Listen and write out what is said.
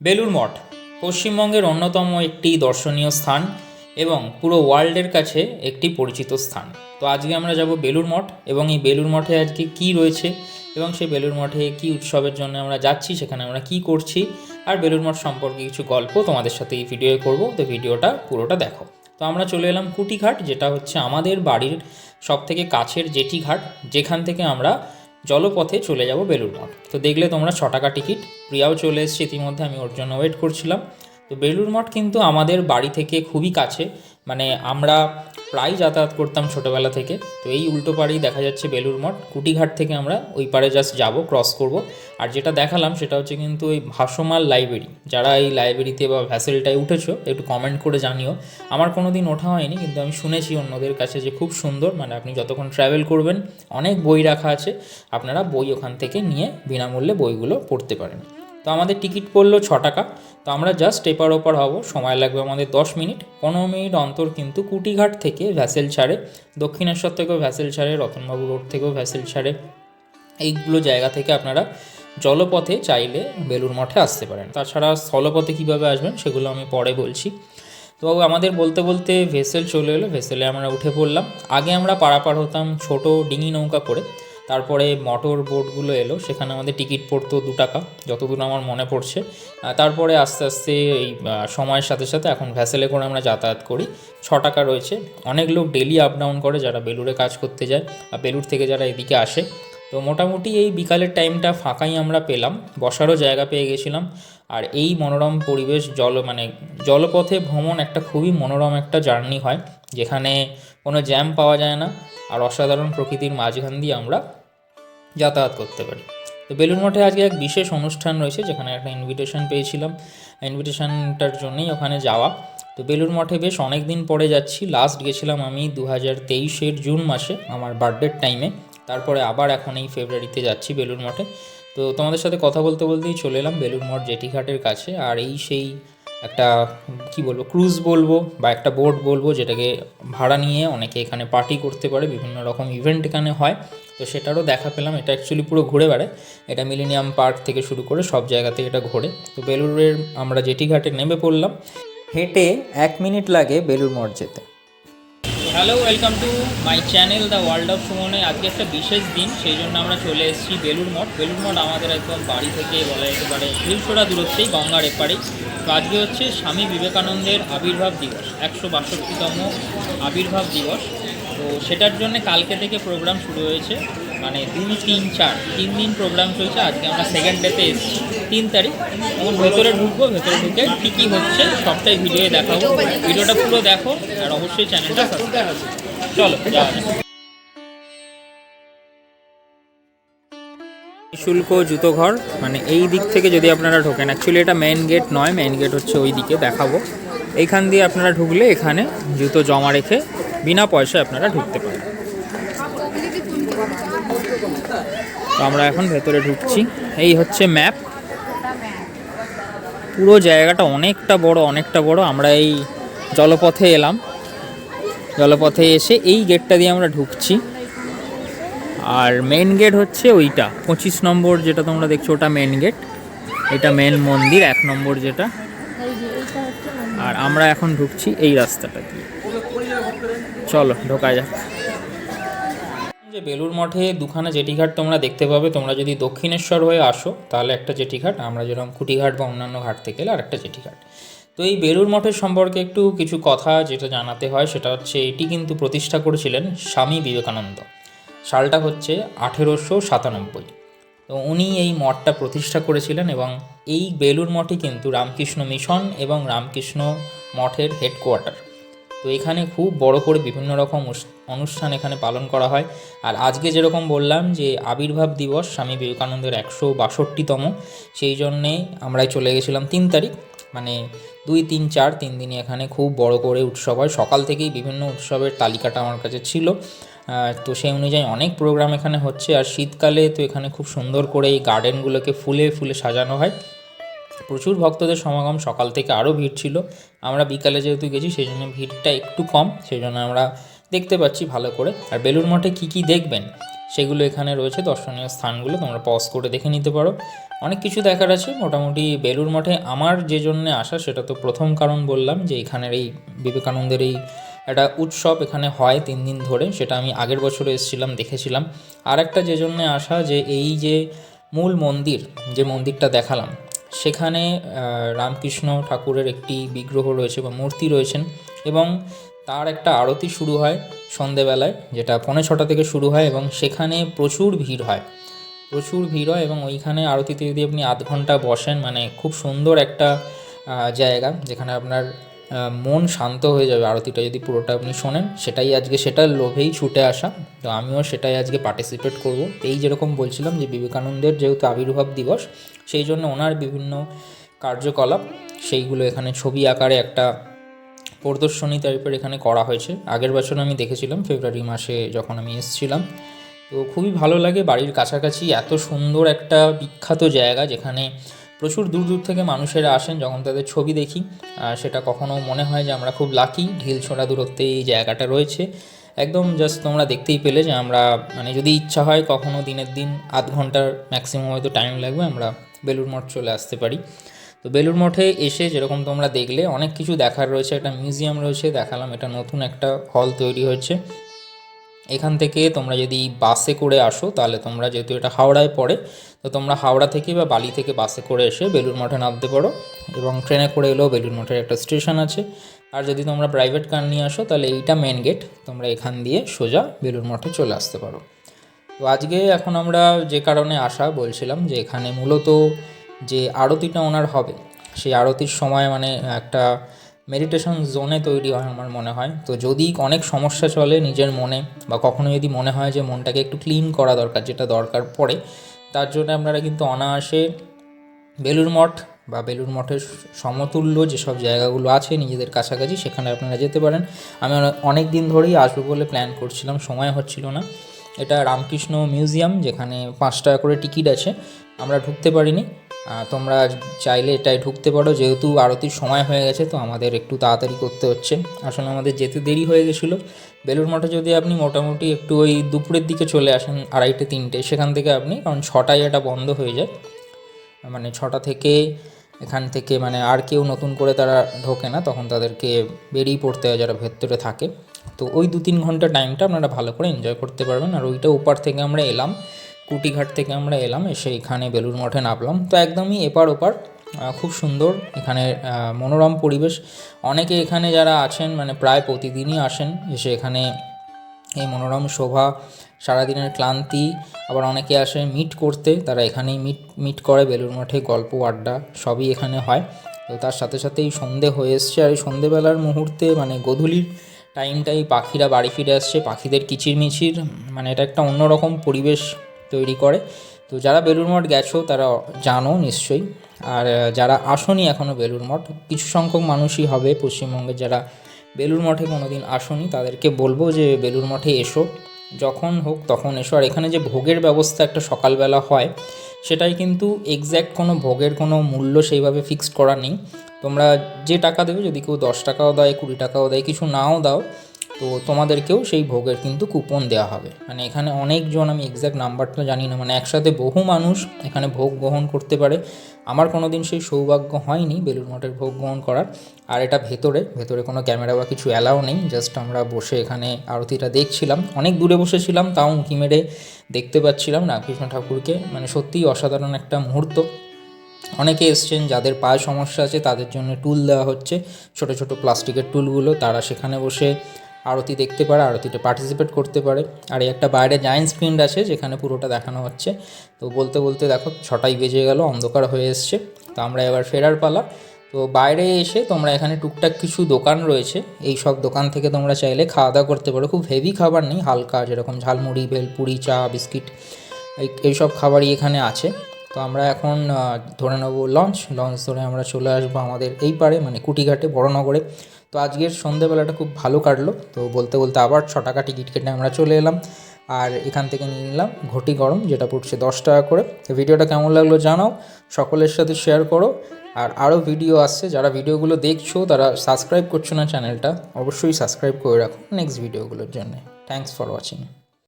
বেলুর মঠ, পশ্চিমবঙ্গের অন্যতম একটি দর্শনীয় স্থান এবং পুরো ওয়ার্ল্ডের কাছে একটি পরিচিত স্থান। তো আজকে আমরা যাব বেলুর মঠ এবং এই বেলুর মঠে আজকে কি রয়েছে এবং সেই বেলুর মঠে কি উৎসবের জন্য আমরা যাচ্ছি, সেখানে আমরা কি করছি আর বেলুর মঠ সম্পর্কে কিছু গল্প তোমাদের সাথে এই ভিডিওয়ে করব। তো ভিডিওটা, পুরোটা দেখো। তো আমরা চলে এলাম কুটিঘাট, যেটা হচ্ছে আমাদের বাড়ির সব থেকে কাছের জেটি ঘাট যেখান থেকে আমরা জলপথে চলে যাব বেলুর মঠ। তো দেখলে তোমরা ছ টাকা টিকিট। প্রিয়াও চলে এসছে ইতিমধ্যে, আমি ওর জন্য ওয়েট করছিলাম। তো বেলুর মঠ কিন্তু আমাদের বাড়ি থেকে খুবই কাছে। মানে আমরা প্রায় যাতায়াত করতাম ছোটোবেলা থেকে। তো এই উল্টো পাড়েই দেখা যাচ্ছে বেলুর মঠ। কুটিঘাট থেকে আমরা ওই পারে জাস্ট যাব ক্রস করব। আর যেটা দেখালাম সেটা হচ্ছে কিন্তু ওই ভাসমাল লাইব্রেরি যারা এই লাইব্রেরিতে বা ভ্যাসেলটায় উঠেছো, একটু কমেন্ট করে জানিও। আমার কোনো দিন ওঠা হয়নি, কিন্তু আমি শুনেছি অন্যদের কাছে যে খুব সুন্দর। মানে আপনি যতক্ষণ ট্রাভেল করবেন, অনেক বই রাখা আছে। আপনারা বই ওখান থেকে নিয়ে বিনামূল্যে বইগুলো পড়তে পারেন। তো আমাদের টিকিট পড়ল ছ টাকা। তো আমরা জাস্ট এপার ওপার হব, সময় লাগবে আমাদের দশ মিনিট। পনেরো মিনিট অন্তর কিন্তু কুটিঘাট থেকে ভ্যাসেল ছাড়ে, দক্ষিণেশ্বর থেকেও ভ্যাসেল ছাড়ে, রতনবাবু রোড থেকেও ভ্যাসেল ছাড়ে। এইগুলো জায়গা থেকে আপনারা জলপথে চাইলে বেলুর মঠে আসতে পারেন। তাছাড়া স্থলপথে কীভাবে আসবেন সেগুলো আমি পরে বলছি। তো আমাদের বলতে বলতে ভেসেল চলে এলো, ভেসেলে আমরা উঠে পড়লাম। আগে আমরা পারাপার হতাম ছোট ডিঙি নৌকা করে। তারপরে মোটর বোটগুলো এলো, সেখানে আমাদের টিকিট পড়তো দু টাকা, যতদূর আমার মনে পড়ছে। তারপরে আস্তে আস্তে এই সময়ের সাথে সাথে এখন ভ্যাসেলে করে আমরা যাতায়াত করি। ছ টাকা রয়েছে। অনেক লোক ডেলি আপ ডাউন করে যারা বেলুড়ে কাজ করতে যায় আর বেলুড় থেকে যারা এদিকে আসে। তো মোটামুটি এই বিকালের টাইমটা ফাঁকাই আমরা পেলাম। বসারও জায়গা পেয়ে গেছিলাম। আর এই মনোরম পরিবেশ, জল মানে জলপথে ভ্রমণ একটা খুবই মনোরম একটা জার্নি হয়। যেখানে কোনো জ্যাম পাওয়া যায় না। আর অসাধারণ প্রকৃতির মাঝখান দিয়ে আমরা যাতায়াত করতে পারি। তো বেলুন মঠে আজকে এক বিশেষ অনুষ্ঠান রয়েছে, যেখানে একটা ইনভিটেশন পেয়েছিলাম। ইনভিটেশনটার জন্যই ওখানে যাওয়া। তো বেলুর মঠে বেশ অনেক দিন পরে যাচ্ছি। লাস্ট গেছিলাম আমি দু হাজার তেইশের জুন মাসে, আমার বার্থডের টাইমে তারপরে আবার এখন এই ফেব্রুয়ারিতে যাচ্ছি বেলুর মঠে। তো তোমাদের সাথে কথা বলতে বলতেই চলে এলাম বেলুর মঠ জেটিঘাটের কাছে। আর এই সেই একটা, কি বলব ক্রুজ বলব বা একটা বোট বলব, যেটাকে ভাড়া নিয়ে অনেকে এখানে পার্টি করতে পারে, বিভিন্ন রকম ইভেন্ট এখানে হয়। তো সেটারও দেখা পেলাম। এটা অ্যাকচুয়ালি পুরো ঘুরে বেড়ায়। এটা মিলেনিয়াম পার্ক থেকে শুরু করে সব জায়গাতে এটা ঘোরে। তো বেলুরের আমরা জেটি ঘাটে নেমে পড়লাম, হেঁটে এক মিনিট লাগে বেলুর মঠ যেতে। Hello welcome to my channel the world of সুমনে আজকে একটা বিশেষ দিন, সেই জন্য আমরা চলে এসেছি বেলুর মঠ। বেলুর মঠ আমাদের একদম বাড়ি থেকে বলা যেতে পারে হিলছোড়া দূরত্বেই, গঙ্গার এপারেই। তো আজকে হচ্ছে স্বামী বিবেকানন্দের আবির্ভাব দিবস, একশো বাষট্টিতম আবির্ভাব দিবস। তো সেটার জন্য কালকে থেকে প্রোগ্রাম শুরু হয়েছে। মানে দুই তিন, চার, তিন দিন প্রোগ্রাম চলছে আজকে আমরা সেকেন্ড ডেতে এসেছি। তিন তারিখ। এখন ভেতরে ঢুকবো, ভেতরে ঢুকে কী কী হচ্ছে সবটাই ভিডিওয়ে দেখাবো। ভিডিওটা পুরো দেখো আর অবশ্যই চ্যানেলটা চলো শুল্ক জুতো ঘর মানে এই দিক থেকে যদি আপনারা ঢোকেন অ্যাকচুয়ালি এটা মেন গেট নয় মেন গেট হচ্ছে ওই দিকে দেখাবো। এইখান দিয়ে আপনারা ঢুকলে এখানে জুতো জমা রেখে বিনা পয়সায় আপনারা ঢুকতে পারেন। তো আমরা এখন ভেতরে ঢুকছি। এই হচ্ছে ম্যাপ। পুরো জায়গাটা অনেকটা বড় অনেকটা বড়। আমরা এই জলপথে এলাম। জলপথে এসে এই গেটটা দিয়ে আমরা ঢুকছি। আর মেন গেট হচ্ছে ওইটা। পঁচিশ নম্বর যেটা তোমরা দেখছ, ওটা মেন গেট এটা মেন মন্দির, এক নম্বর যেটা। আর আমরা এখন ঢুকছি এই রাস্তাটা দিয়ে। চলো, ঢোকা যাক। যে বেলুর মঠে দুখানা জেটিঘাট তোমরা দেখতে পাবে, তোমরা যদি দক্ষিণেশ্বর হয়ে আসো, তাহলে একটা জেটিঘাট আমরা যেরকম কুটিঘাট বা অন্যান্য ঘাট থেকে এলে আর একটা জেটিঘাট তো এই বেলুর মঠের সম্পর্কে একটু কিছু কথা যেটা জানাতে হয়, সেটা হচ্ছে এটি কিন্তু প্রতিষ্ঠা করেছিলেন স্বামী বিবেকানন্দ। সালটা হচ্ছে আঠেরোশো সাতানব্বই। তো উনি এই মঠটা প্রতিষ্ঠা করেছিলেন এবং এই বেলুর মঠই কিন্তু রামকৃষ্ণ মিশন এবং রামকৃষ্ণ মঠের হেডকোয়ার্টার। তো এখানে খুব বড় করে বিভিন্ন রকম অনুষ্ঠান এখানে পালন করা হয়। আর আজকে যেরকম বললাম যে, আবির্ভাব দিবস স্বামী বিবেকানন্দের একশো বাষট্টিতম, সেই জন্যে আমরাই চলে গেছিলাম তিন তারিখ। মানে দুই, তিন, চার তিন দিনই এখানে খুব বড় করে উৎসব হয়। সকাল থেকেই বিভিন্ন উৎসবের তালিকাটা আমার কাছে ছিল। তো সেই অনুযায়ী অনেক প্রোগ্রাম এখানে হচ্ছে। আর শীতকালে তো এখানে খুব সুন্দর করে এই গার্ডেনগুলোকে ফুলে ফুলে সাজানো হয়। প্রচুর ভক্তদের সমাগম, সকাল থেকে আরও ভিড় ছিল। আমরা বিকালে যেহেতু গেছি, সেই জন্য ভিড়টা একটু কম, সেই জন্য আমরা দেখতে পাচ্ছি ভালো করে। আর বেলুর মঠে কী কী দেখবেন, সেগুলো এখানে রয়েছে। দর্শনীয় স্থানগুলো তোমরা পজ করে দেখে নিতে পারো। অনেক কিছু দেখার আছে। মোটামুটি বেলুর মঠে আমার যে জন্যে আসা, সেটা তো প্রথম কারণ বললাম যে এখানের এই বিবেকানন্দের এই একটা উৎসব এখানে হয় তিন দিন ধরে। সেটা আমি আগের বছরে এসেছিলাম, দেখেছিলাম। আর একটা যে জন্যে আসা যে এই যে মূল মন্দির, যে মন্দিরটা দেখালাম সেখানে রামকৃষ্ণ ঠাকুরের একটি বিগ্রহ রয়েছে বা মূর্তি রয়েছেন এবং তার একটা আরতি শুরু হয় সন্ধেবেলায়, যেটা পৌনে ছটা থেকে শুরু হয় এবং সেখানে প্রচুর ভিড় হয়। প্রচুর ভিড় হয় এবং ওইখানে আরতিতে যদি আপনি আধ ঘণ্টা বসেন মানে খুব সুন্দর একটা জায়গা যেখানে আপনার মন শান্ত হয়ে যাবে আরতিটা যদি পুরোটা আপনি শোনেন। সেটাই আজকে সেটার লোভেই ছুটে আসা। তো আমিও সেটাই আজকে পার্টিসিপেট করব। এই যেরকম বলছিলাম যে বিবেকানন্দের যেহেতু আবির্ভাব দিবস, সেই জন্য ওনার বিভিন্ন কার্যকলাপ, সেইগুলো এখানে ছবি আকারে একটা প্রদর্শনী টাইপের এখানে করা হয়েছে। আগের বছর আমি দেখেছিলাম, ফেব্রুয়ারি মাসে যখন আমি এসেছিলাম। তো খুবই ভালো লাগে, বাড়ির কাছাকাছি এত সুন্দর একটা বিখ্যাত জায়গা যেখানে প্রচুর দূর দূর থেকে মানুষেরা আসেন যখন তাদের ছবি দেখি। সেটা কখনো মনে হয় যে আমরা খুব লাকি ঢিল ছোড়া দূরত্বে এই জায়গাটা রয়েছে। একদম জাস্ট তোমরা দেখতেই পেলে যে আমরা মানে যদি ইচ্ছা হয় কখনো দিনের দিন আধ ঘণ্টার ম্যাক্সিমাম হয়তো টাইম লাগবে আমরা বেলুর মঠ চলে আসতে পারি। তো বেলুর মঠে এসে যেরকম তোমরা দেখলে অনেক কিছু দেখার রয়েছে, একটা মিউজিয়াম রয়েছে, দেখালাম এটা নতুন একটা হল তৈরি হয়েছে। এখান থেকে তোমরা যদি বাসে করে আসো তাহলে তোমরা যেহেতু এটা হাওড়ায় পড়ে তো তোমরা হাওড়া থেকে বা বালি থেকে বাসে করে এসে বেলুর মঠে নামতে পারো এবং ট্রেনে করে এলেও বেলুর মঠের একটা স্টেশন আছে। আর যদি তোমরা প্রাইভেট কার নিয়ে আসো, তাহলে এইটা মেন গেট তোমরা এখান দিয়ে সোজা বেলুর মঠে চলে আসতে পারো। তো আজকে এখন আমরা যে কারণে আসা বলছিলাম যে এখানে মূলত যে আরতিটা ওনার হবে, সেই আরতির সময় মানে একটা মেডিটেশন জোনে তৈরি হয় আমার মনে হয়। তো যদি অনেক সমস্যা চলে নিজের মনে বা কখনো যদি মনে হয় যে মনটাকে একটু ক্লিন করা দরকার, যেটা দরকার পড়ে তার জন্য আপনারা কিন্তু অনায়াসে বেলুর মঠ বা বেলুর মঠের সমতুল্য যেসব জায়গাগুলো আছে নিজেদের কাছাকাছি, সেখানে আপনারা যেতে পারেন। আমি অনেক দিন ধরেই আসব বলে প্ল্যান করছিলাম, সময় হচ্ছিল না। এটা রামকৃষ্ণ মিউজিয়াম, যেখানে পাঁচ টাকা করে টিকিট আছে। আমরা ঢুকতে পারিনি। তোমরা চাইলে এটাই ঢুকতে পারো। যেহেতু আরতির সময় হয়ে গেছে, তো আমাদের একটু তাড়াতাড়ি করতে হচ্ছে। আসলে আমাদের যেতে দেরি হয়ে গেছিল। বেলুর মঠে যদি আপনি মোটামুটি একটু ওই দুপুরের দিকে চলে আসেন আড়াইটে, তিনটে, সেখান থেকে আপনি, কারণ ছটায় এটা বন্ধ হয়ে যায়। মানে ছটা থেকে এখান থেকে মানে আর কেউ নতুন করে তারা ঢোকে না, তখন তাদেরকে বেরিয়ে পড়তে হয় যারা ভেতরে থাকে। তো ওই দু তিন ঘণ্টা টাইমটা আপনারা ভালো করে এনজয় করতে পারবেন। আর ওইটা ওপার থেকে আমরা এলাম, কুটিঘাট থেকে আমরা এলাম, এসে এখানে বেলুর মঠে নামলাম। তো একদমই এপার ওপার খুব সুন্দর। এখানে মনোরম পরিবেশ। অনেকে এখানে যারা আছেন মানে প্রায় প্রতিদিনই আসেন, এসে এখানে এই মনোরম শোভা, সারাদিনের ক্লান্তি। আবার অনেকে আসে মিট করতে, তারা এখানেই মিট মিট করে বেলুর মঠে, গল্প, আড্ডা, সবই এখানে হয়। তো তার সাথে সাথে এই সন্ধে হয়ে এসছে। আর এই সন্ধেবেলার মুহূর্তে মানে গধূলির টাইমটাই পাখিরা বাড়ি ফিরে আসছে। পাখিদের কিচিরমিচির মানে এটা একটা অন্যরকম পরিবেশ তৈরি করে। তো যারা বেলুর মঠ গেছো, তারা জানো নিশ্চয়ই। আর যারা আসনি এখনও বেলুর মঠ, কিছু সংখ্যক মানুষই হবে পশ্চিমবঙ্গের যারা বেলুর মঠে কোনো দিন আসনি, তাদেরকে বলব যে বেলুর মঠে এসো। যখন হোক তখন এসো। আর এখানে যে ভোগের ব্যবস্থা একটা সকালবেলা হয়, সেটাই কিন্তু এক্স্যাক্ট কোনো ভোগের কোনো মূল্য সেইভাবে ফিক্সড করা নেই। তোমরা যে টাকা দেবে, যদি কেউ দশ টাকাও দেয়, কুড়ি টাকাও দেয়, কিছু নাও দাও তো তোমাদেরকেও সেই ভোগের কিন্তু কুপন দেওয়া হবে। মানে এখানে অনেকজন, আমি এক্স্যাক্ট নাম্বারটা জানি না মানে একসাথে বহু মানুষ এখানে ভোগ গ্রহণ করতে পারে। আমার কোনো দিন সেই সৌভাগ্য হয়নি বেলুর মঠের ভোগ গ্রহণ করার। আর এটা ভেতরে ভেতরে কোনো ক্যামেরা বা কিছু অ্যালাও নেই জাস্ট আমরা বসে এখানে আরতিটা দেখছিলাম। অনেক দূরে বসেছিলাম, তাও উঁকি মেরে দেখতে পাচ্ছিলাম রামকৃষ্ণ ঠাকুরকে। মানে সত্যিই অসাধারণ একটা মুহূর্ত। অনেকে এসছেন যাদের পায়ে সমস্যা আছে, তাদের জন্য টুল দেওয়া হচ্ছে। ছোট ছোট প্লাস্টিকের টুলগুলো তারা সেখানে বসে আরতি দেখতে পারে আরতিতে পার্টিসিপেট করতে পারে। আর একটা বাইরে জায়েন্ট স্ক্রিন আছে, যেখানে পুরোটা দেখানো হচ্ছে। তো বলতে বলতে দেখো, ছটাই বেজে গেল, অন্ধকার হয়ে এসছে। তো আমরা এবার ফেরার পালা। তো বাইরে এসে তোমরা এখানে টুকটাক কিছু দোকান রয়েছে। এই সব দোকান থেকে তোমরা চাইলে খাওয়া দাওয়া করতে পারো। খুব হেভি খাবার নেই, হালকা, যেরকম ঝালমুড়ি, ভেলপুরি, চা, বিস্কিট, এই এইসব খাবারই এখানে আছে। তো আমরা এখন ধরে নেব লঞ্চ লঞ্চ ধরে আমরা চলে আসব আমাদের এই পারে মানে কুটিঘাটে, বড়নগরে। তো আজকের সন্ধেবেলাটা খুব ভালো কাটলো। তো বলতে বলতে আবার ছ টাকা টিকিট কেটে আমরা চলে এলাম। আর এখান থেকে নিয়ে নিলাম ঘটি গরম, যেটা পড়ছে দশ টাকা করে। ভিডিওটা কেমন লাগল জানাও, সকলের সাথে শেয়ার করো। আর আরও ভিডিও আসছে, যারা ভিডিওগুলো দেখছ, তারা সাবস্ক্রাইব করছ না চ্যানেলটা অবশ্যই সাবস্ক্রাইব করে রাখো নেক্সট ভিডিওগুলোর জন্য। Thanks for watching